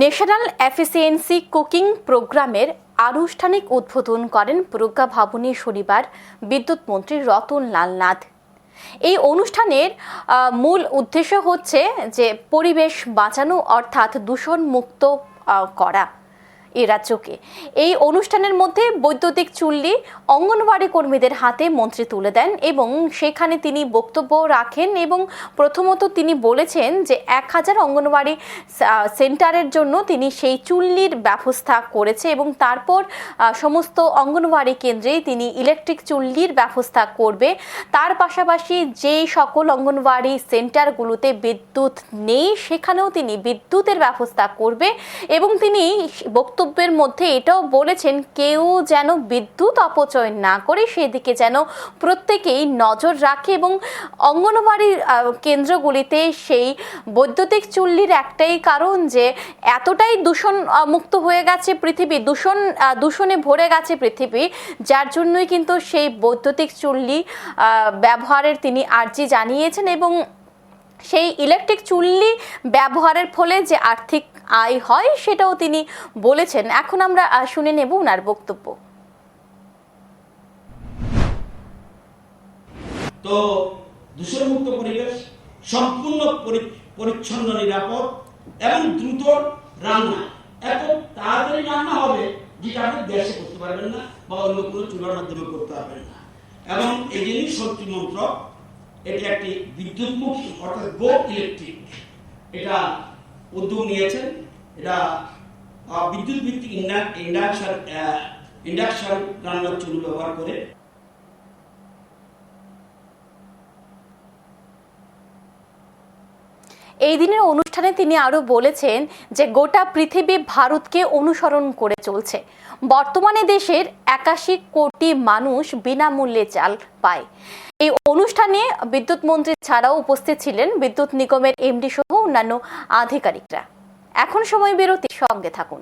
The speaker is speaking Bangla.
ন্যাশনাল এফিসিয়েন্সি কুকিং প্রোগ্রামের আনুষ্ঠানিক উদ্বোধন করেন প্রজ্ঞা ভবনে শনিবার বিদ্যুৎ মন্ত্রী রতন লাল নাথ। এই অনুষ্ঠানের মূল উদ্দেশ্য হচ্ছে যে পরিবেশ বাঁচানো অর্থাৎ দূষণমুক্ত করা। এ রাজ্যকে। এই অনুষ্ঠানের মধ্যে বৈদ্যুতিক চুল্লি অঙ্গনওয়াড়ি কর্মীদের হাতে মন্ত্রী তুলে দেন এবং সেখানে তিনি বক্তব্য রাখেন এবং প্রথমত তিনি বলেছেন যে এক হাজার অঙ্গনওয়াড়ি সেন্টারের জন্য তিনি সেই চুল্লির ব্যবস্থা করেছে এবং তারপর সমস্ত অঙ্গনওয়াড়ি কেন্দ্রেই তিনি ইলেকট্রিক চুল্লির ব্যবস্থা করবে। তার পাশাপাশি যে সকল অঙ্গনওয়াড়ি সেন্টারগুলোতে বিদ্যুৎ নেই, সেখানেও তিনি বিদ্যুতের ব্যবস্থা করবে এবং তিনি বক্তব্যের মধ্যে এটাও বলেছেন কেউ যেন বিদ্যুৎ অপচয় না করে সেদিকে যেন প্রত্যেকেই নজর রাখে এবং অঙ্গনওয়াড়ির আহ, কেন্দ্রগুলিতে সেই বৈদ্যুতিক চুল্লির একটাই কারণ যে এতটাই দূষণ মুক্ত হয়ে গেছে পৃথিবী দূষণ দূষণে ভরে গেছে পৃথিবী যার জন্যই কিন্তু সেই বৈদ্যুতিক চুল্লি ব্যবহারের তিনি আর্জি জানিয়েছেন এবং সেই ইলেকট্রিক চুল্লি ব্যবহারের ফলে যে আর্থিক আয় হয় সেটাও তিনি বলেছেন। এখন আমরা শুনে নেব ওনার বক্তব্য। তো দূষণমুক্ত পরিবেশ, সম্পূর্ণ পরিচ্ছন্ন, নিরাপদ এবং দ্রুত রান্না। এত তাড়াতাড়ি রান্না হবে, যেটা আপনি গ্যাসে করতে পারবেন না বা অন্য কোনো চুলার মাধ্যমে করতে পারবেন না। এবং এই জিনিস শক্তি মন্ত্রক এটি একটি বিদ্যুৎ মুক্ত অর্থাৎ গো ইলেকট্রিক। এটা উদ্যোগ নিয়েছেন। এটা বিদ্যুৎ ভিত্তিক ইন্ডাকশন ইন্ডাকশন রান্নার চুল ব্যবহার করে। এই দিনের অনুষ্ঠানে তিনি আরও বলেছেন যে গোটা পৃথিবী ভারতকে অনুসরণ করে চলছে। বর্তমানে দেশের একাশি কোটি মানুষ বিনামূল্যে চাল পায়। এই অনুষ্ঠানে বিদ্যুৎ মন্ত্রী ছাড়াও উপস্থিত ছিলেন বিদ্যুৎ নিগমের এমডি সহ অন্যান্য আধিকারিকরা। এখন সময় বিরতি সঙ্গে থাকুন।